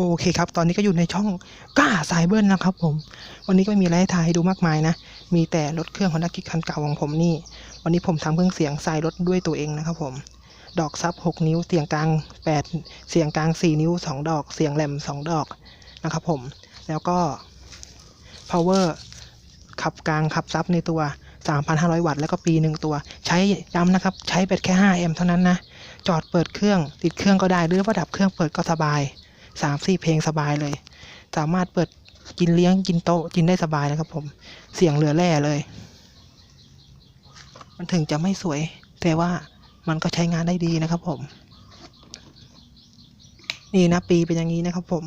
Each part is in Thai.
โอเคครับ ตอนนี้ก็อยู่ในช่องกล้าสายเบิ้ลนะครับผม วันนี้ก็ไม่มีอะไรให้ถ่ายให้ดูมากมายนะ มีแต่รถเครื่องฮองนด้าคิกคันเก่าของผมนี่ วันนี้ผมทำเครื่องเสียงใส่รถด้วยตัวเองนะครับผม ดอกซับ 6 นิ้ว เสียงกลาง 8 เสียงกลาง 4 นิ้ว 2 ดอก เสียงแหลม 2 ดอกนะครับผม แล้วก็ power ขับกลางขับซับในตัว 3,500 วัตต์ แล้วก็ปีหนึ่งตัว ใช้ย้ำนะครับ ใช้แบตแค่5แอมป์เท่านั้นนะ จอดเปิดเครื่อง ติดเครื่องก็ได้ หรือว่าดับเครื่องเปิดก็สบาย สามสี่เพลงสบายเลย สามารถเปิดกินเลี้ยงกินโต๊ะกินได้สบายนะครับผมเสียงเหลือแร่เลย มันถึงจะไม่สวย แต่ว่ามันก็ใช้งานได้ดีนะครับผม นี่นะปีเป็นอย่างนี้นะครับผม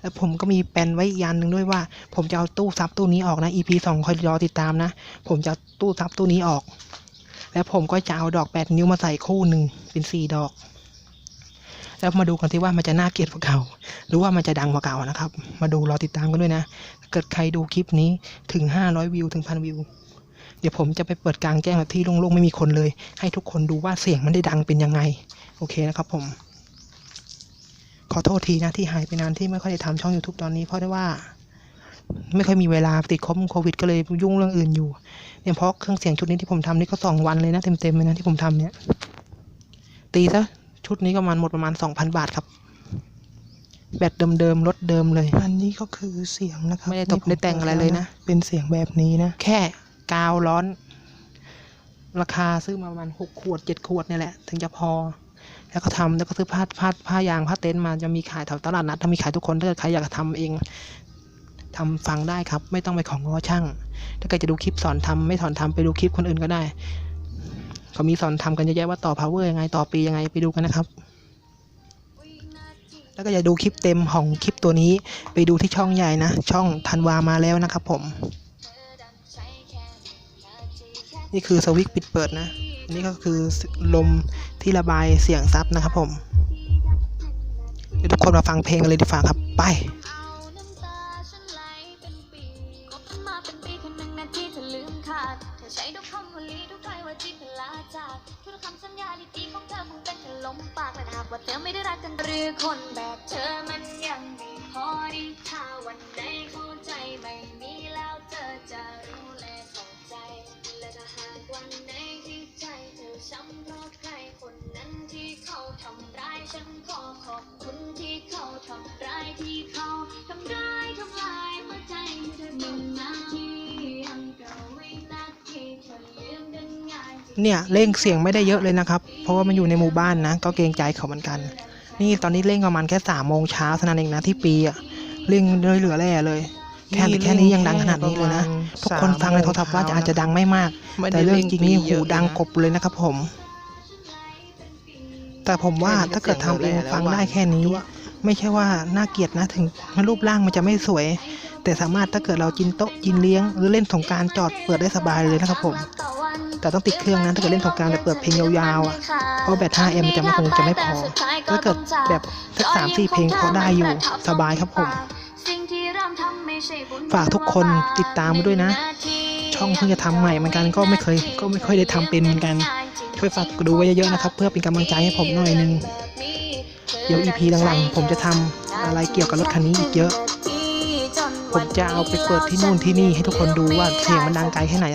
แล้วผมก็มีแปนไว้ยานหนึ่งด้วยว่า ผมจะเอาตู้ซับตู้นี้ออกนะ EP สองคอยรอติดตามนะ ผมจะตู้ซับตู้นี้ออก แล้วผมก็จะเอาดอกแปดนิ้วมาใส่คู่หนึ่งเป็นสี่ดอก แล้วมาดูกันที่ว่ามันจะน่าเกลียดกว่าเก่า หรือว่ามันจะดังกว่าเก่านะครับ มาดูรอติดตามกันด้วยนะ เกิดใครดูคลิปนี้ถึง 500 วิวถึงพันวิว เดี๋ยวผมจะไปเปิดกลางแจ้งแบบที่โล่งๆไม่มีคนเลย ให้ทุกคนดูว่าเสียงมันได้ดังเป็นยังไง โอเคนะครับผม ขอโทษทีนะที่หายไปนานที่ไม่ค่อยได้ทำช่อง YouTube ตอนนี้เพราะได้ว่าไม่ค่อยมีเวลาติดโควิดก็เลยยุ่งเรื่องอื่นอยู่เนี่ยเพราะเครื่องเสียงชุดนี้ที่ผมทำนี่ก็สองวันเลยนะเต็มๆเลยนะที่ผมทำเนี่ยตีซะ ชุดนี้ก็ประมาณหมดประมาณสองพันบาทครับ แบตเดิมๆรถเดิมเลย อันนี้ก็คือเสียงนะครับไม่ได้ตกได้แต่งอะไรเลยนะ เป็นเสียงแบบนี้นะ แค่กาวร้อน ราคาซื้อมาประมาณหกขวดเจ็ดขวดเนี่ยแหละ ถึงจะพอ แล้วก็ทำแล้วก็ซื้อผ้าผ้าผ้ายางผ้าเต็นท์มาจะมีขายแถวตลาดนัดถ้ามีขายทุกคนถ้าเกิดใครอยากจะทำเองทำฟังได้ครับ ไม่ต้องไปของงอช่าง ถ้าเกิดจะดูคลิปสอนทำไม่สอนทำไปดูคลิปคนอื่นก็ได้ เขามีสอนทำกันเยอะแยะว่าต่อ power ยังไงต่อปียังไงไปดูกันนะครับ แล้วก็อย่าดูคลิปเต็มของคลิปตัวนี้ ไปดูที่ช่องใหญ่นะ ช่องธันวามาแล้วนะครับผม นี่คือสวิตช์ปิดเปิดนะอันนี้ก็คือลมที่ระบายเสียงซับนะครับผมเดี๋ยวทุกคนมาฟังเพลงกันเลยดีกว่าครับ ไปใช้ทุก ทุกถ้อยว่าที่เธอลาจากทุกคำสัญญาดีๆของเธอคงเป็นแค่ลมปากและหากว่าเธอไม่ได้รักกันหรือคนแบบเธอมันยังไม่พอดีถ้าวันใดเข้าใจไม่มีแล้วเธอจะรู้และเข้าใจ และถ้าหากวันไหนที่ใจเธอช้ำเพราะใครคนนั้นที่เขาทำร้ายฉันขอขอบคุณที่เขาทำร้ายที่เขา เนี่ยเร่งเสียงไม่ได้เยอะเลยนะครับ เพราะว่ามันอยู่ในหมู่บ้านนะ ก็เกรงใจเขาเหมือนกัน นี่ตอนนี้เร่งประมาณแค่สามโมงเช้าเท่านั้นเองนะที่ปีอะเร่งเลยเหลือแร่เลยแค่แค่นี้ยังดังขนาดนี้เลยนะทุกคนฟังในโทรศัพท์ว่าจะอาจจะดังไม่มาก แต่เรื่องจริงนี่หูดังกบเลยนะครับผม แต่ผมว่าถ้าเกิดทำเองฟังได้แค่นี้ ไม่ใช่ว่าน่าเกลียดนะถึงรูปร่างมันจะไม่สวย แต่สามารถถ้าเกิดเรากินโต๊ะกินเลี้ยง หรือเล่นสงกรารจอดเปิดได้สบายเลยนะครับผม แต่ต้องติดเครื่องนะถ้าเกิดเล่นสงกรารแต่เปิดเพลงยาวๆอะเพราะแบต 5M จะไม่คงจะไม่พอถ้าเกิดแบบสักสามสี่เพลงพอได้อยู่สบายครับผม ฝากทุกคนติดตามมาด้วยนะ ช่องเพิ่งจะทำใหม่เหมือนกันก็ไม่เคยก็ไม่ค่อยได้ทำเป็นเหมือนกันช่วยฝากดูไว้เยอะๆนะครับ เพื่อเป็นกำลังใจให้ผมหน่อยนึงเดี๋ยว EP หลังๆผมจะทำอะไรเกี่ยวกับรถคันนี้อีกเยอะ ผมจะเอาไปเปิดที่นู่นที่นี่ให้ทุกคนดูว่าเสียงมันดังไกลแค่ไหน